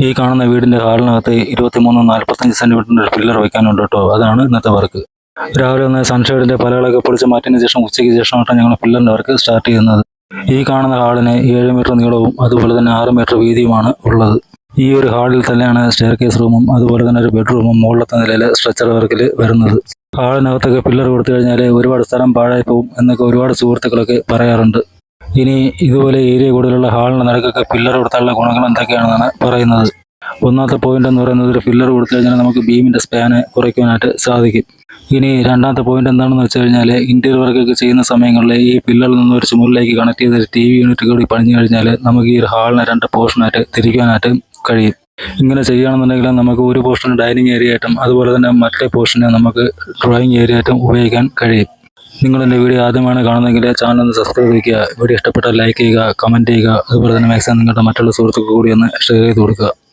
ഈ കാണുന്ന വീടിന്റെ ഹാളിനകത്ത് ഇരുപത്തിമൂന്ന് നാൽപ്പത്തഞ്ച് സെന്റിമീറ്ററിന്റെ പില്ലർ വയ്ക്കാനുണ്ട് കേട്ടോ. അതാണ് ഇന്നത്തെ വർക്ക് രാവിലെ ഒന്ന് സൺഷെയ്ഡിന്റെ പലകളൊക്കെ പൊളിച്ച് മാറ്റിയതിന് ശേഷം ഉച്ചയ്ക്ക് ശേഷമായിട്ടാണ് ഞങ്ങൾ പില്ലറിന്റെ വർക്ക് സ്റ്റാർട്ട് ചെയ്യുന്നത്. ഈ കാണുന്ന ഹാളിന് ഏഴ് മീറ്റർ നീളവും അതുപോലെ തന്നെ ആറ് മീറ്റർ വീതിയുമാണ് ഉള്ളത്. ഈ ഒരു ഹാളിൽ തന്നെയാണ് സ്റ്റെയർ കേസ് റൂമും അതുപോലെ തന്നെ ഒരു ബെഡ്റൂമും മുകളിലത്തെ നിലയിൽ സ്ട്രെച്ചർ വർക്കിൽ വരുന്നത്. ഹാളിനകത്തൊക്കെ പില്ലർ കൊടുത്തു കഴിഞ്ഞാൽ ഒരുപാട് സ്ഥലം പാഴായി പോകും എന്നൊക്കെ ഒരുപാട് സുഹൃത്തുക്കളൊക്കെ പറയാറുണ്ട്. ഇനി ഇതുപോലെ ഏരിയ കൂടുതലുള്ള ഹാളിന് നിരക്കൊക്കെ പില്ലർ കൊടുത്താലുള്ള ഗുണങ്ങൾ എന്തൊക്കെയാണെന്നാണ് പറയുന്നത്. ഒന്നാമത്തെ പോയിന്റ് എന്ന് പറയുന്നത് ഒരു പില്ലർ കൊടുത്തു കഴിഞ്ഞാൽ നമുക്ക് ബീമിന്റെ സ്പാന് കുറയ്ക്കാനായിട്ട് സാധിക്കും. ഇനി രണ്ടാമത്തെ പോയിന്റ് എന്താണെന്ന് വെച്ച് കഴിഞ്ഞാൽ ഇന്റീരിയർ വർക്കൊക്കെ ചെയ്യുന്ന സമയങ്ങളിൽ ഈ പില്ലറിൽ നിന്ന് ഒരു ചുമരിലേക്ക് കണക്ട് ചെയ്ത് ടി വി യൂണിറ്റ് കൂടി പണിഞ്ഞു കഴിഞ്ഞാൽ നമുക്ക് ഈ ഹാളിനെ രണ്ട് പോർഷനായിട്ട് തിരിക്കാനായിട്ട് കഴിയും. ഇങ്ങനെ ചെയ്യുകയാണെന്നുണ്ടെങ്കിൽ നമുക്ക് ഒരു പോർഷൻ ഡൈനിങ് ഏരിയ ആയിട്ടും അതുപോലെ തന്നെ മറ്റേ പോർഷനെ നമുക്ക് ഡ്രോയിങ് ഏരിയ ആയിട്ടും ഉപയോഗിക്കാൻ കഴിയും. നിങ്ങൾ എന്റെ വീഡിയോ ആദ്യമാണ് കാണുന്നതെങ്കിൽ ചാനൽ ഒന്ന് സബ്സ്ക്രൈബ് ചെയ്യുക. വീഡിയോ ഇഷ്ടപ്പെട്ടാൽ ലൈക്ക് ചെയ്യുക കമന്റ് ചെയ്യുക. അതുപോലെ തന്നെ മാക്സിമം നിങ്ങളുടെ മറ്റുള്ള സുഹൃത്തുക്കൾ കൂടി ഒന്ന് ഷെയർ ചെയ്ത് കൊടുക്കുക.